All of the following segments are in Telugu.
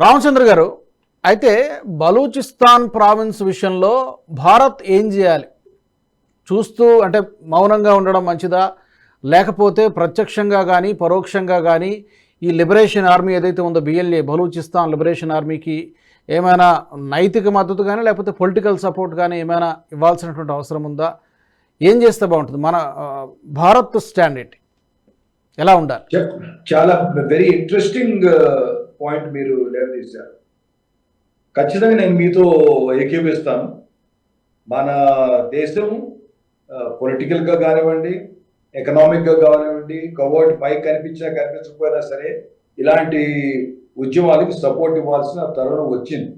రామచంద్ర గారు అయితే బలూచిస్తాన్ ప్రావిన్స్ విషయంలో భారత్ ఏం చేయాలి? చూస్తూ అంటే మౌనంగా ఉండడం మంచిదా? లేకపోతే ప్రత్యక్షంగా కానీ పరోక్షంగా కానీ ఈ లిబరేషన్ ఆర్మీ ఏదైతే ఉందో బిఎల్ఏ బలూచిస్తాన్ లిబరేషన్ ఆర్మీకి ఏమైనా నైతిక మద్దతు కానీ లేకపోతే పొలిటికల్ సపోర్ట్ కానీ ఏమైనా ఇవ్వాల్సినటువంటి అవసరం ఉందా? ఏం చేస్తే బాగుంటుంది? మన భారత్ స్టాండ్ ఏంటి ఎలా ఉండాలి? చాలా వెరీ ఇంట్రెస్టింగ్ పాయింట్ మీరు లేవదీశారు ఖచ్చితంగా నేను మీతో ఏకీపిస్తాను. మన దేశం పొలిటికల్గా కానివ్వండి ఎకనామిక్గా కానివ్వండి కవర్డ్ పై కనిపించినా కనిపించకపోయినా సరే ఇలాంటి ఉద్యమాలకి సపోర్ట్ ఇవ్వాల్సిన తరుణం వచ్చింది.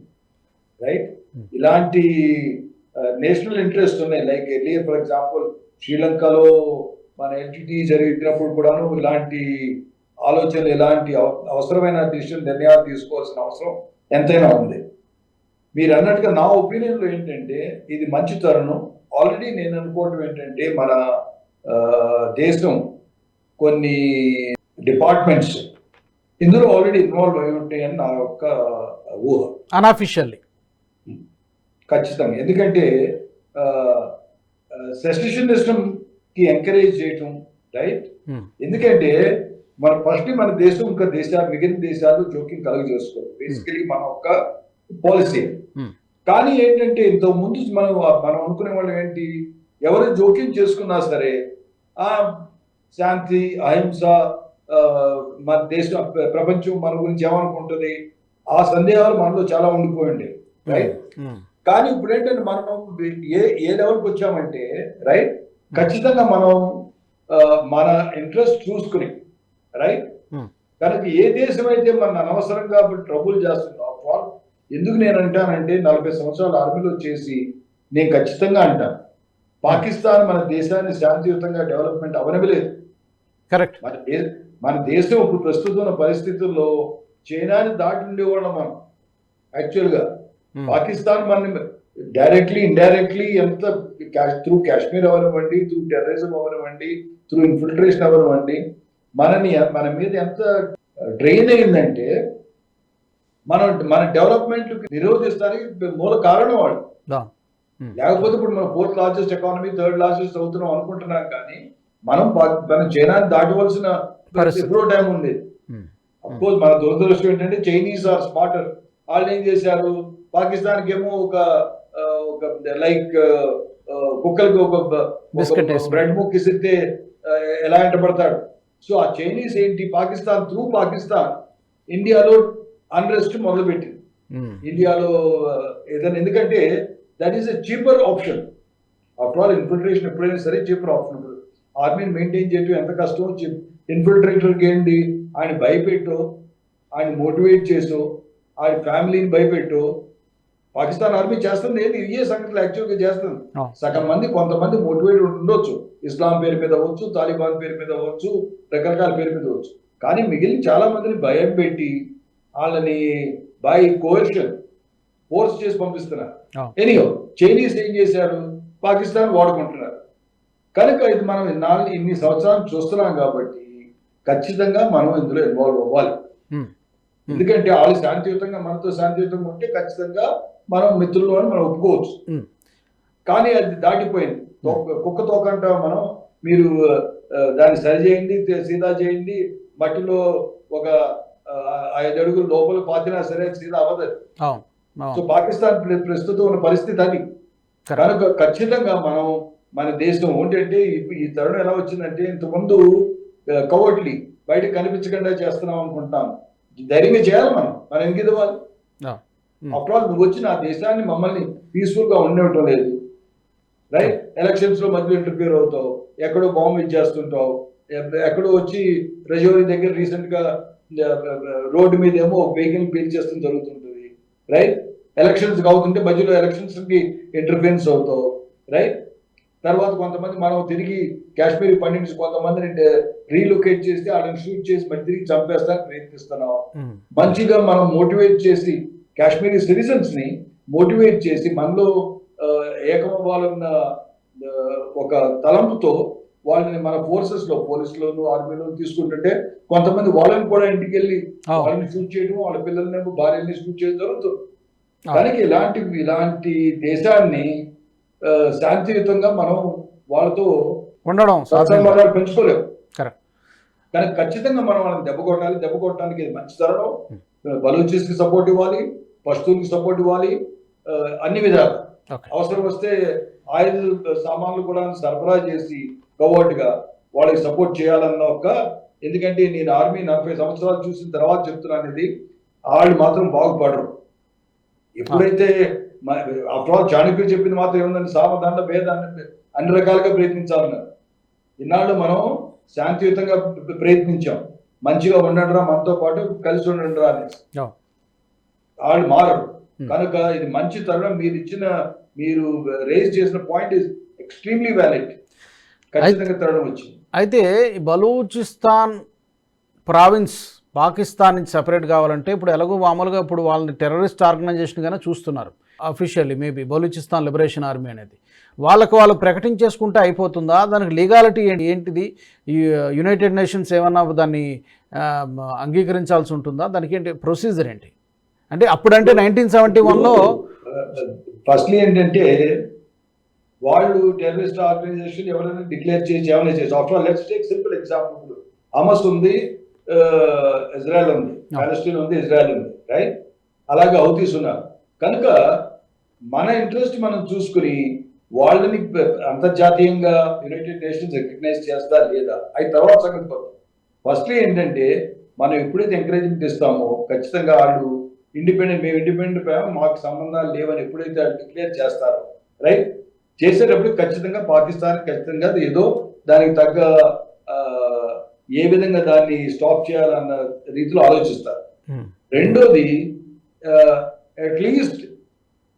Right Hmm. ఇలాంటి నేషనల్ ఇంట్రెస్ట్ ఉన్నాయి. లైక్ ఎర్లియర్ ఫర్ ఎగ్జాంపుల్ శ్రీలంకలో మన ఎల్టీటీ జరిగినప్పుడు కూడాను ఇలాంటి ఆలోచనలు ఇలాంటి అవ- అవసరమైన డిసిషన్ నిర్ణయాలు తీసుకోవాల్సిన అవసరం ఎంతైనా ఉంది. మీరు అన్నట్టుగా నా ఒపీనియన్లో ఏంటంటే ఇది మంచి తరుణం. ఆల్రెడీ నేను అనుకోవటం ఏంటంటే మన దేశం కొన్ని డిపార్ట్మెంట్స్ ఇందులో ఆల్రెడీ ఇన్వాల్వ్ అయి ఉంటాయని నా యొక్క ఊహ. అన్అఫిషియల్లీ ఖచ్చితంగా. ఎందుకంటే సెషనిజం కి ఎంకరేజ్ చేయటం రైట్. ఎందుకంటే మన ఫస్ట్ మన దేశం ఇంకా దేశాలు మిగిలిన దేశాలు జోక్యం కలుగ చేసుకోవాలి బేసికలీ మన ఒక పాలసీ Hmm. కానీ ఏంటంటే ఇంత ముందు మనం మనం అనుకునే వాళ్ళం ఏంటి? ఎవరు జోక్యం చేసుకున్నా సరే ఆ శాంతి అహింస మన దేశం ప్రపంచం మన గురించి ఏమనుకుంటుంది? ఆ సందేహాలు మనలో చాలా ఉండిపోయింది రైట్ కానీ ఇప్పుడు ఏంటంటే మనం ఏ ఏ లెవెల్కి వచ్చామంటే రైట్ ఖచ్చితంగా మనం మన ఇంట్రెస్ట్ చూసుకుని రైట్ Hmm. కనుక ఏ దేశం అయితే మన అనవసరంగా ట్రబుల్ చేస్తుందో all, ఎందుకు నేను అంటానంటే నలభై సంవత్సరాలు ఆర్మీలో చేసి నేను ఖచ్చితంగా అంటాను. పాకిస్తాన్ మన దేశాన్ని శాంతియుతంగా డెవలప్మెంట్ అవనలేదు కరెక్ట్ మన మన దేశం ఇప్పుడు ప్రస్తుతం ఉన్న పరిస్థితుల్లో చైనాని దాటి ఉండేవాళ్ళం మనం. యాక్చువల్గా పాకిస్తాన్ మన డైరెక్ట్లీ ఇండైరెక్ట్లీ ఎంత త్రూ కాశ్మీర్ అవనివ్వండి త్రూ టెర్రరిజం అవనివ్వండి త్రూ ఇన్ఫిల్ట్రేషన్ అవనివ్వండి మనని మన మీద ఎంత డ్రైన్ అయిందంటే మనం మన డెవలప్మెంట్ నిరోధిస్తానికి మూల కారణం వాళ్ళు. లేకపోతే ఇప్పుడు మనం fourth largest economy third largest అవుతున్నాం అనుకుంటున్నాం కానీ మనం మనం చైనాని దాటవలసిన. ఎప్పుడో టైం ఉంది. అఫ్కోర్స్ మన దురదృష్టం ఏంటంటే చైనీస్ ఆర్ స్మార్టర్ వాళ్ళు ఏం చేశారు? పాకిస్తాన్ ఏమో ఒక ఒక లైక్ కుక్కలకి ఒక. బ్రెడ్ ముక్ ఇస్తే ఎలా ఎంటబడతాడు? సో ఆ చైనీస్ ఏంటి? పాకిస్తాన్ త్రూ పాకిస్తాన్. ఇండియాలో అన్రెస్ట్ మొదలుపెట్టింది. ఇండియాలో ఆ, ఏదైనా ఎందుకంటే that is a cheaper option after all infiltration ఎప్పుడైనా సరే చీపర్ ఆప్షన్ ఇప్పుడు ఆర్మీని మెయింటైన్ చేయడం ఎంత కష్టం ఇన్ఫిల్ట్రేటర్కి ఏంటి ఆయన భయపెట్టు ఆయన మోటివేట్ చేసు ఆయన ఫ్యామిలీని భయపెట్టు. పాకిస్తాన్ ఆర్మీ చేస్తుంది ఏంటి ఇవే సంగతులు యాక్చువల్గా చేస్తుంది. సగం మంది కొంతమంది మోటివేటెడ్ ఉండొచ్చు. ఇస్లాం పేరు మీద అవ్వచ్చు తాలిబాన్ పేరు మీద అవ్వచ్చు రకరకాల పేరు మీద అవ్వచ్చు. కానీ మిగిలిన చాలా మందిని భయం పెట్టి వాళ్ళని బై కోర్షన్ ఫోర్స్ చేసి పంపిస్తున్నారు. ఎనీహో చైనీస్ ఏం చేశారు? పాకిస్తాన్ వాడుకుంటున్నారు. కనుక ఇది మనం నాలుగు ఇన్ని సంవత్సరాలు చూస్తున్నాం కాబట్టి ఖచ్చితంగా మనం ఇందులో ఇన్వాల్వ్ అవ్వాలి. ఎందుకంటే వాళ్ళు శాంతియుతంగా మనతో శాంతియుతంగా ఉంటే ఖచ్చితంగా మనం మిత్రులు అని మనం ఒప్పుకోవచ్చు. కానీ అది దాటిపోయింది. తోక- కుక్క తోకంట మనం. మీరు దాన్ని సరి చేయండి సీదా చేయండి. మట్టిలో ఒక ఐదు అడుగులు లోపల పాతినా సరే సీదా అవ్వదు సో పాకిస్తాన్ ప్ర- ప్రస్తుతం ఉన్న పరిస్థితి అది. కనుక ఖచ్చితంగా మనం మన దేశం ఏంటంటే ఈ- తరుణం ఎలా వచ్చిందంటే ఇంతకుముందు కవర్ట్లీ బయట కనిపించకుండా చేస్తున్నాం అనుకుంటున్నాం ధైర్యంగా చేయాలి మనం. మనం ఎందుకు ఇవ్వాలి. Hmm. అప్పుడు నువ్వు వచ్చి నా దేశాన్ని మమ్మల్ని పీస్ఫుల్గా ఉండటం లేదు. రైట్ ఎలక్షన్స్లో మధ్యలో ఇంటర్ఫియర్ అవుతావు. ఎక్కడో బాంబు ఇచ్చేస్తుంటావు ఎక్కడో వచ్చి రజోరి దగ్గర రీసెంట్గా రోడ్డు మీద ఏమో వెహికల్ పీల్చేస్తూ జరుగుతుంటుంది. రైట్ ఎలక్షన్స్ అవుతుంటే మధ్యలో ఎలక్షన్స్కి ఇంటర్ఫియరెన్స్ అవుతావు. రైట్ తర్వాత కొంతమంది మనం తిరిగి కాశ్మీర్ పండిట్స్ కొంతమందిని రీలొకేట్ చేస్తే వాళ్ళని షూట్ చేసి మళ్ళీ తిరిగి చంపేస్తానికి ప్రయత్నిస్తున్నాం ఉమ్, మంచిగా మనం మోటివేట్ చేసి కాశ్మీరీ సిటిజన్స్ని మోటివేట్ చేసి మనలో ఏకమవ్వాలన్న ఒక తలంపుతో వాళ్ళని మన ఫోర్సెస్లో పోలీసులోను ఆర్మీలో తీసుకుంటుంటే కొంతమంది వాళ్ళని కూడా ఇంటికి వెళ్ళి. వాళ్ళని షూట్ చేయడం వాళ్ళ పిల్లల్ని భార్యల్ని షూట్ చేయడం జరుగుతుంది. కనుక ఇలాంటి ఇలాంటి దేశాన్ని శాంతియుతంగా మనం వాళ్ళతో ఉండడం సత్సంబంధాలు పెంచుకోలేము కానీ ఖచ్చితంగా మనం వాళ్ళని దెబ్బ కొట్టాలి. దెబ్బ కొట్టడానికి ఇది మంచి తరుణం. బలూచిస్కి సపోర్ట్ ఇవ్వాలి పష్తూన్కి సపోర్ట్ ఇవ్వాలి అన్ని విధాలు. అవసరం వస్తే ఆయుధ సామాన్లు కూడా సరఫరా చేసి కవర్డ్గా వాళ్ళకి సపోర్ట్ చేయాలన్న ఒక ఎందుకంటే నేను ఆర్మీ నలభై సంవత్సరాలు చూసిన తర్వాత చెప్తున్నాను ఇది వాళ్ళు మాత్రం బాగుపడరు. ఎప్పుడైతే ఆఫ్టర్ ఆల్ చాణక్యులు చెప్పింది మాత్రం ఏముందండి? సామదండ భేద అన్ని- అన్ని రకాలుగా ప్రయత్నించాలన్నారు ఇన్నాళ్ళు మనం శాంతియుతంగా ప్ర- ప్రయత్నించాం. మంచిగా ఉండండిరా మనతో పాటు కలిసి ఉండండిరా అని. వాళ్ళు మారరు. కనుక ఇది మంచి తరుణం. మీరు ఇచ్చిన మీరు రేజ్ చేసిన పాయింట్ ఇస్ ఎక్స్ట్రీమ్లీ వ్యాలిడ్ ఖచ్చితంగా తరుణం వచ్చింది. అయితే ఈ బలూచిస్తాన్ ప్రావిన్స్ పాకిస్తాన్ నుంచి సపరేట్ కావాలంటే ఇప్పుడు ఎలాగో మామూలుగా ఇప్పుడు వాళ్ళని టెర్రరిస్ట్ ఆర్గనైజేషన్గానే చూస్తున్నారు. Officially maybe Balochistan liberation army అనేది. వాళ్ళకు వాళ్ళు ప్రకటించేసుకుంటే అయిపోతుందా? దానికి లీగాలిటీ ఏంటి? ఏంటిది? యునైటెడ్ నేషన్స్ ఏమన్నా దాన్ని ఆ, అంగీకరించాల్సి ఉంటుందా? దానికి ఏంటి ప్రొసీజర్ ఏంటి? అంటే అప్పుడంటే నైన్టీన్ సెవెంటీ వన్లో ఫస్ట్లీ ఏంటంటే వాళ్ళు టెర్రరిస్ట్ ఆర్గనైజేషన్ ఎవరైనా డిక్లేర్ చేసి ఏమైనా చేసి after all let's take simple example Hamas ఉంది ఇజ్రాయెల్ ఉంది. పాలస్టీన్ ఉంది ఇజ్రాయెల్ ఉంది రైట్ అలాగే హౌతీస్ ఉన్నారు. కనుక మన ఇంట్రెస్ట్ మనం చూసుకుని వాళ్ళని అంతర్జాతీయంగా యునైటెడ్ నేషన్స్ రికగ్నైజ్ చేస్తా లేదా? అవి తర్వాత సంగతి పోతాం ఫస్ట్లీ ఏంటంటే మనం ఎప్పుడైతే ఎంకరేజ్మెంట్ ఇస్తామో ఖచ్చితంగా వాళ్ళు ఇండిపెండెంట్ మేము ఇండిపెండెంట్ మాకు సంబంధాలు లేవని ఎప్పుడైతే డిక్లేర్ చేస్తారో రైట్ చేసేటప్పుడు ఖచ్చితంగా పాకిస్తాన్ ఖచ్చితంగా ఏదో దానికి తగ్గ ఏ విధంగా దాన్ని స్టాప్ చేయాలన్న రీతిలో ఆలోచిస్తారు. రెండోది అట్లీస్ట్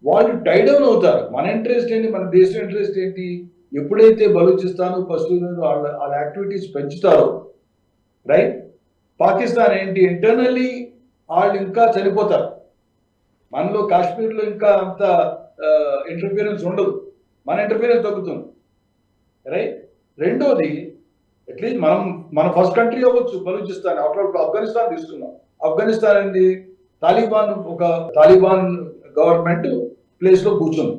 వాళ్ళు డైడౌన్ అవుతారు. మన ఇంట్రెస్ట్ ఏంటి? మన దేశం ఇంట్రెస్ట్ ఏంటి? ఎప్పుడైతే బలూచిస్తాను పశ్చిమ వాళ్ళ వాళ్ళ యాక్టివిటీస్ పెంచుతారో రైట్ పాకిస్తాన్ ఏంటి? ఇంటర్నల్లీ వాళ్ళు ఇంకా చనిపోతారు. మనలో కాశ్మీర్లో ఇంకా అంత ఇంటర్ఫియరెన్స్ ఉండదు. మన ఇంటర్ఫియరెన్స్ తగ్గుతుంది. రైట్ రెండోది అట్లీస్ట్ మనం మన ఫస్ట్ కంట్రీ అవ్వచ్చు. బలూచిస్తాన్ ఆల్ ఆఫ్ఘనిస్తాన్ తీసుకున్నాం. ఆఫ్ఘనిస్తాన్ ఏంది? తాలిబాన్ ఒక తాలిబాన్ గవర్నమెంట్ ప్లేస్లో కూర్చుంది.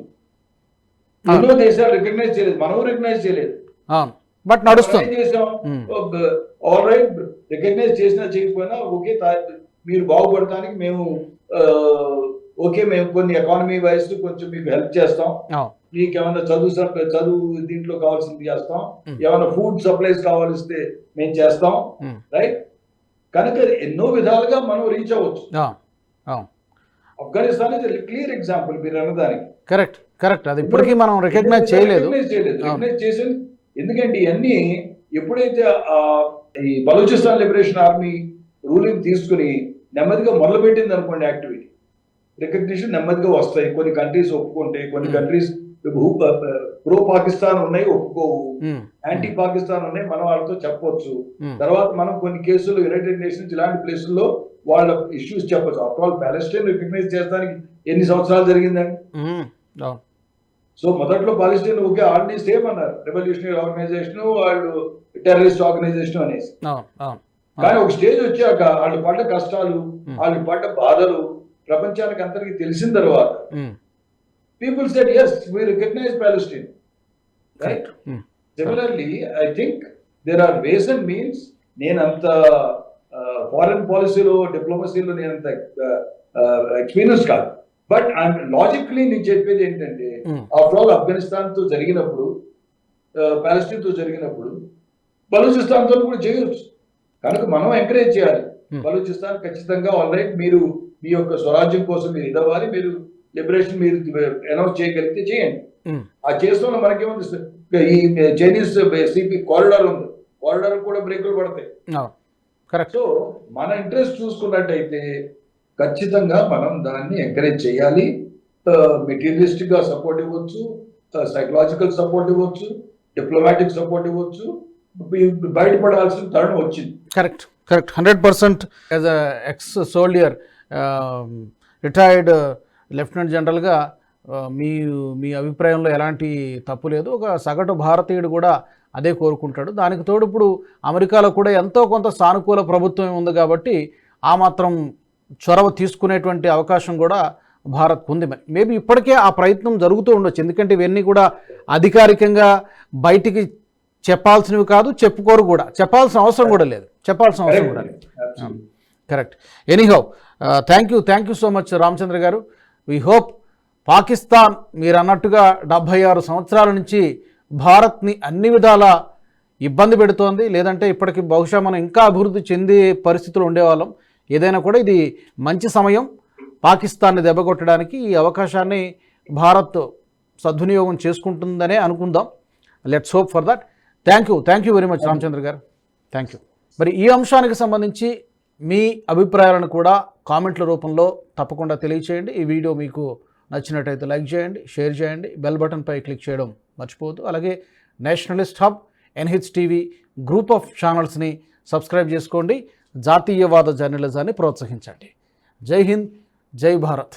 ఎన్నో దేశాలు రికగ్నైజ్ చేయలేదు. మనం రికగ్నైజ్ చేయలేదు. బట్ నడుస్తుంది. చేసాం. ఆల్ రైట్ రికగ్నైజ్ చేసినా చేయకపోయినా ఓకే మీరు బాగుపడటానికి మేము ఓకే మేము కొన్ని ఎకానమీ వైజ్ కొంచెం మీకు హెల్ప్ చేస్తాం. మీకు ఏమైనా చదువు చదువు దీంట్లో కావాల్సింది చేస్తాం. ఏమైనా ఫుడ్ సప్లైస్ కావాల్సితే మేము చేస్తాం. రైట్ కనుక ఎన్నో విధాలుగా మనం రీచ్ అవ్వచ్చు. ఆఫ్ఘనిస్తాన్ ఇస్ క్లియర్ ఎగ్జాంపుల్ మీరు అన్నదానికి కరెక్ట్ కరెక్ట్ అది ఇప్పటికీ మనం రికగ్నైజ్ చేయలేదు. రికగ్నైజ్ చేసింది ఎందుకంటే ఇవన్నీ ఎప్పుడైతే ఈ బలూచిస్తాన్ లిబరేషన్ ఆర్మీ రూలింగ్ తీసుకుని నెమ్మదిగా మొదలుపెట్టింది అనుకోండి యాక్టివిటీ రికగ్నిషన్ నెమ్మదిగా వస్తాయి. కొన్ని కంట్రీస్ ఒప్పుకుంటే కొన్ని Hmm. కంట్రీస్ ప్రో పాకిస్తాన్ ఉన్నాయి ఒప్పుకోవు. యాంటీ పాకిస్తాన్ ఉన్నాయి మనం వాళ్ళతో చెప్పొచ్చు. ఉమ్, తర్వాత మనం కొన్ని కేసులు యునైటెడ్ నేషన్స్ ఇలాంటి ప్లేసుల్లో వాళ్ళ ఇష్యూస్ చెప్పొచ్చు. ఆఫ్టర్ ఆల్ పాలెస్టైన్ రికగ్నైజ్ చేయడానికి ఎన్ని సంవత్సరాలు జరిగిందండి? సో మొదట్లో పాలెస్టైన్ ఓకే ఆల్రెడీ సేమ్ అన్నారు. రెవల్యూషనరీ ఆర్గనైజేషన్ వాళ్ళు టెర్రరిస్ట్ ఆర్గనైజేషన్ అనేసి. కానీ ఒక స్టేజ్ వచ్చాక వాళ్ళు పడ్డ కష్టాలు. వాళ్ళు పడ్డ బాధలు ప్రపంచానికి అందరికీ తెలిసిన తర్వాత people set as we recognise Palestine right similarly I think there are ways and means నేను అంత ఫారెన్ పాలసీలో డిప్లొమసీలో నేను అంత ఎక్స్పీరియన్స్ కాదు. బట్ ఐఎమ్ లాజిక్లీ నేను చెప్పేది ఏంటంటే ఆఫ్టర్ ఆల్ ఆఫ్ఘనిస్తాన్తో జరిగినప్పుడు పాలస్టీన్తో జరిగినప్పుడు బలూచిస్తాన్తో కూడా చేయొచ్చు. కనుక మనం ఎంకరేజ్ చేయాలి. Hmm. బలూచిస్తాన్ ఖచ్చితంగా ఆల్ రైట్ మీరు మీ యొక్క స్వరాజ్యం కోసం మీరు ఇదవ్వాలి మీరు లిబరేషన్ మీరు అనౌన్స్ చేయగలిగితే చేయండి. ఉమ్, ఆ చేస్తున్న మనకేముంది ఈ చైనీస్ సిపి కారిడార్ ఉంది. కారిడార్ కూడా బ్రేకులు పడతాయి. కరెక్ట్ సో మన ఇంట్రెస్ట్ చూసుకున్నట్టయితే ఖచ్చితంగా మనం దాన్ని ఎంకరేజ్ చేయాలి. మెటీరియలిస్టిక్గా సపోర్ట్ ఇవ్వచ్చు సైకలాజికల్ సపోర్ట్ ఇవ్వచ్చు డిప్లొమాటిక్ సపోర్ట్ ఇవ్వచ్చు. బయటపడాల్సిన తరుణం వచ్చింది. Correct correct. Hundred percent as a ex soldier retired lieutenant జనరల్గా మీ మీ అభిప్రాయంలో ఎలాంటి తప్పు లేదు. ఒక సగటు భారతీయుడు కూడా అదే కోరుకుంటాడు. దానికి తోడు ఇప్పుడు అమెరికాలో కూడా ఎంతో కొంత సానుకూల ప్రభుత్వం ఉంది కాబట్టి ఆ మాత్రం చొరవ తీసుకునేటువంటి అవకాశం కూడా భారత్కు ఉంది మరి. మేబీ ఇప్పటికే ఆ ప్రయత్నం జరుగుతూ ఉండొచ్చు. ఎందుకంటే ఇవన్నీ కూడా అధికారికంగా బయటికి చెప్పాల్సినవి కాదు చెప్పుకోరు కూడా. చెప్పాల్సిన అవసరం కూడా లేదు. చెప్పాల్సిన అవసరం కూడా. Correct anyhow thank you thank you so much Ramachandra garu. We hope Pakistan మీరు అన్నట్టుగా డెబ్భై ఆరు సంవత్సరాల నుంచి భారత్ని అన్ని విధాల ఇబ్బంది పెడుతోంది. లేదంటే ఇప్పటికి బహుశా మనం ఇంకా అభివృద్ధి చెందే పరిస్థితులు ఉండేవాళ్ళం. ఏదైనా కూడా ఇది మంచి సమయం. పాకిస్తాన్ని దెబ్బకొట్టడానికి ఈ అవకాశాన్ని భారత్ సద్వినియోగం చేసుకుంటుందనే అనుకుందాం. Let's hope for that thank you thank you very much Ramachandra garu. Thank you మరి ఈ అంశానికి సంబంధించి మీ అభిప్రాయాలను కూడా కామెంట్ల రూపంలో తప్పకుండా తెలియచేయండి. ఈ వీడియో మీకు నచ్చినట్టయితే లైక్ చేయండి షేర్ చేయండి బెల్ బటన్పై క్లిక్ చేయడం మర్చిపోవద్దు. అలాగే nationalist hub NH TV group of ఛానల్స్ని subscribe చేసుకోండి. జాతీయవాద జర్నలిజాన్ని ప్రోత్సహించండి. జై హింద్ జై భారత్.